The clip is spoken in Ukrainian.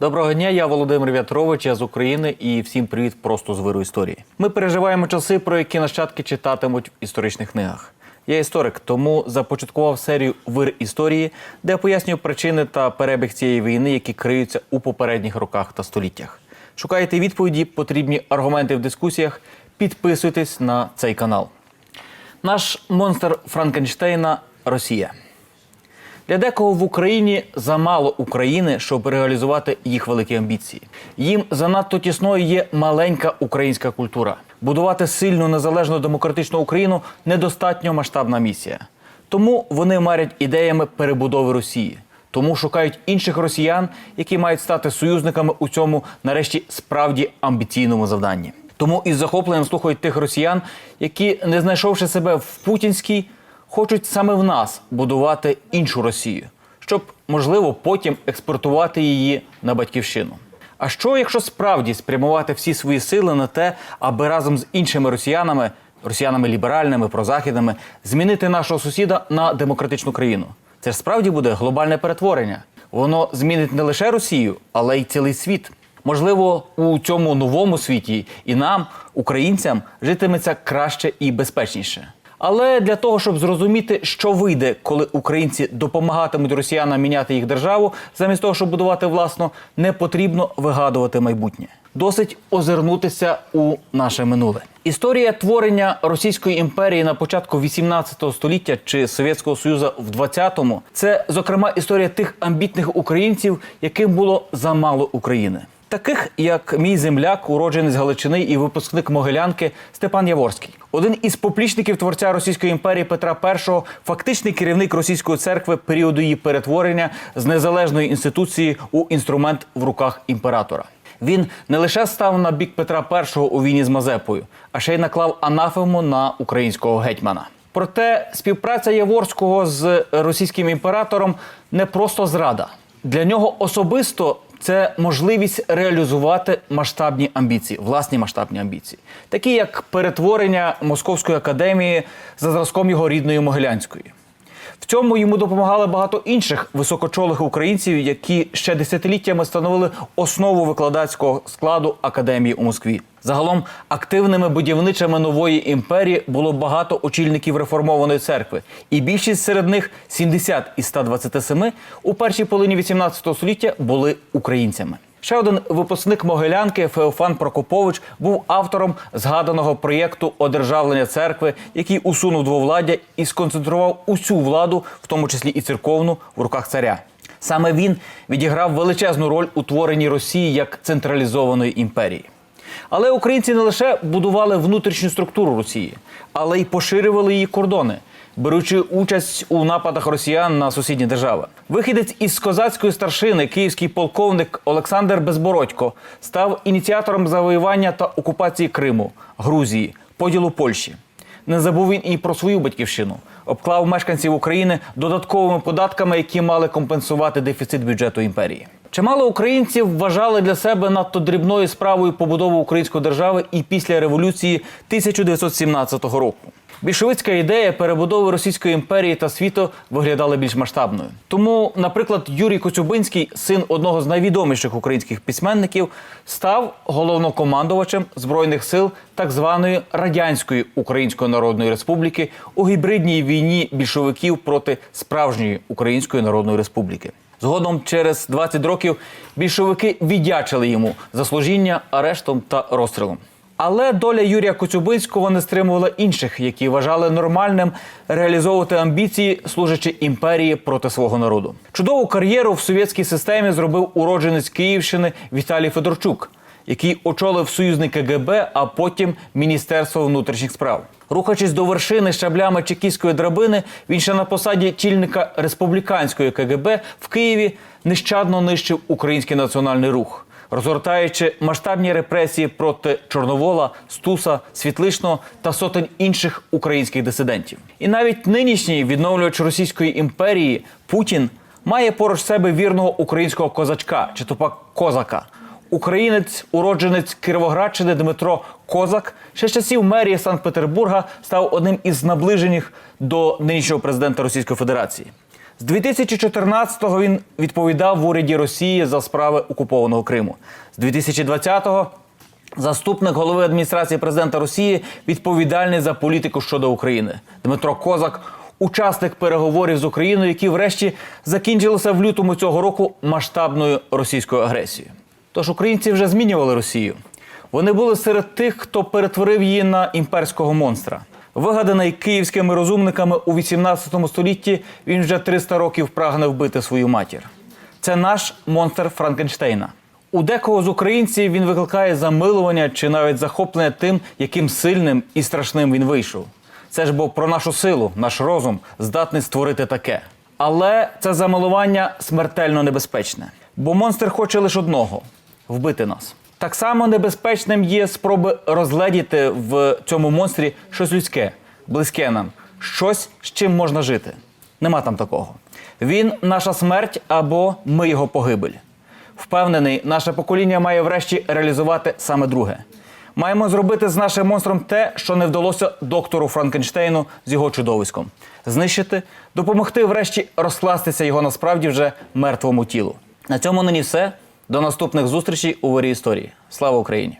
Доброго дня, я Володимир В'ятрович, я з України і всім привіт просто з виру історії. Ми переживаємо часи, про які нащадки читатимуть в історичних книгах. Я історик, тому започаткував серію Вир історії, де пояснюю причини та перебіг цієї війни, які криються у попередніх роках та століттях. Шукаєте відповіді, потрібні аргументи в дискусіях. Підписуйтесь на цей канал. Наш монстр Франкенштейна Росія. Для декого в Україні замало України, щоб реалізувати їх великі амбіції. Їм занадто тісною є маленька українська культура. Будувати сильну незалежну демократичну Україну недостатньо масштабна місія. Тому вони марять ідеями перебудови Росії. Тому шукають інших росіян, які мають стати союзниками у цьому, нарешті, справді амбіційному завданні. Тому із захопленням слухають тих росіян, які, не знайшовши себе в путінській, хочуть саме в нас будувати іншу Росію, щоб можливо потім експортувати її на батьківщину. А що, якщо справді спрямувати всі свої сили на те, аби разом з іншими росіянами, росіянами ліберальними, прозахідними, змінити нашого сусіда на демократичну країну? Це ж справді буде глобальне перетворення. Воно змінить не лише Росію, але й цілий світ. Можливо, у цьому новому світі і нам, українцям, житиметься краще і безпечніше. Але для того, щоб зрозуміти, що вийде, коли українці допомагатимуть росіянам міняти їх державу, замість того, щоб будувати власну, не потрібно вигадувати майбутнє. Досить озирнутися у наше минуле. Історія творення Російської імперії на початку 18 століття чи Совєтського Союзу в 20-му – це зокрема історія тих амбітних українців, яким було замало України. Таких як мій земляк, уродженець Галичини і випускник Могилянки Степан Яворський, один із поплічників творця Російської імперії Петра І, фактичний керівник російської церкви періоду її перетворення з незалежної інституції у інструмент в руках імператора. Він не лише став на бік Петра І у війні з Мазепою, а ще й наклав анафему на українського гетьмана. Проте співпраця Яворського з російським імператором не просто зрада. Для нього особисто це можливість реалізувати масштабні амбіції, власні масштабні амбіції, такі як перетворення Московської академії за зразком його рідної Могилянської. В цьому йому допомагали багато інших високочолих українців, які ще десятиліттями становили основу викладацького складу академії у Москві. Загалом активними будівничами нової імперії було багато очільників реформованої церкви, і більшість серед них 70 із 127 у першій половині 18 століття були українцями. Ще один випускник Могилянки Феофан Прокопович був автором згаданого проєкту одержавлення церкви, який усунув двовладдя і сконцентрував усю владу, в тому числі і церковну, в руках царя. Саме він відіграв величезну роль у творенні Росії як централізованої імперії. Але українці не лише будували внутрішню структуру Росії, але й поширювали її кордони, беручи участь у нападах росіян на сусідні держави. Вихідець із козацької старшини, київський полковник Олександр Безбородько, став ініціатором завоювання та окупації Криму, Грузії, поділу Польщі. Не забув він і про свою батьківщину, обклав мешканців України додатковими податками, які мали компенсувати дефіцит бюджету імперії. Чимало українців вважали для себе надто дрібною справою побудову української держави і після революції 1917 року. Більшовицька ідея перебудови Російської імперії та світу виглядала більш масштабною. Тому, наприклад, Юрій Коцюбинський, син одного з найвідоміших українських письменників, став головнокомандувачем збройних сил так званої радянської Української Народної Республіки у гібридній війні більшовиків проти справжньої Української Народної Республіки. Згодом, через 20 років, більшовики віддячили йому за служіння арештом та розстрілом. Але доля Юрія Коцюбинського не стримувала інших, які вважали нормальним реалізовувати амбіції, служачи імперії проти свого народу. Чудову кар'єру в совєтській системі зробив уродженець Київщини Віталій Федорчук, який очолив союзний КГБ, а потім Міністерство внутрішніх справ. Рухаючись до вершини щаблями чекістської драбини, він ще на посаді чільника республіканської КГБ в Києві нещадно нищив український національний рух розгортаючи масштабні репресії проти Чорновола, Стуса, Світличного та сотень інших українських дисидентів. І навіть нинішній відновлювач Російської імперії Путін має поруч себе вірного українського козачка чи то пак козака. Українець, уродженець Кировоградщини Дмитро Козак ще з часів мерії Санкт-Петербурга став одним із наближених до нинішнього президента Російської Федерації. З 2014-го він відповідав в уряді Росії за справи окупованого Криму. З 2020-го заступник голови адміністрації президента Росії відповідальний за політику щодо України. Дмитро Козак учасник переговорів з Україною, які врешті закінчилися в лютому цього року масштабною російською агресією. Тож українці вже змінювали Росію. Вони були серед тих, хто перетворив її на імперського монстра. Вигаданий київськими розумниками у 18 столітті, він вже 300 років прагне вбити свою матір. Це наш монстр Франкенштейна. У декого з українців він викликає замилування чи навіть захоплення тим, яким сильним і страшним він вийшов. Це ж бо про нашу силу, наш розум здатний створити таке. Але це замилування смертельно небезпечне, бо монстр хоче лише одного вбити нас. Так само небезпечним є спроби розгледіти в цьому монстрі щось людське, близьке нам, щось, з чим можна жити. Нема там такого. Він наша смерть або ми його погибель. Впевнений, наше покоління має врешті реалізувати саме друге. Маємо зробити з нашим монстром те, що не вдалося доктору Франкенштейну з його чудовиськом: знищити, допомогти врешті розкластися його насправді вже мертвому тілу. На цьому нині все. До наступних зустрічей у вирі історії. Слава Україні!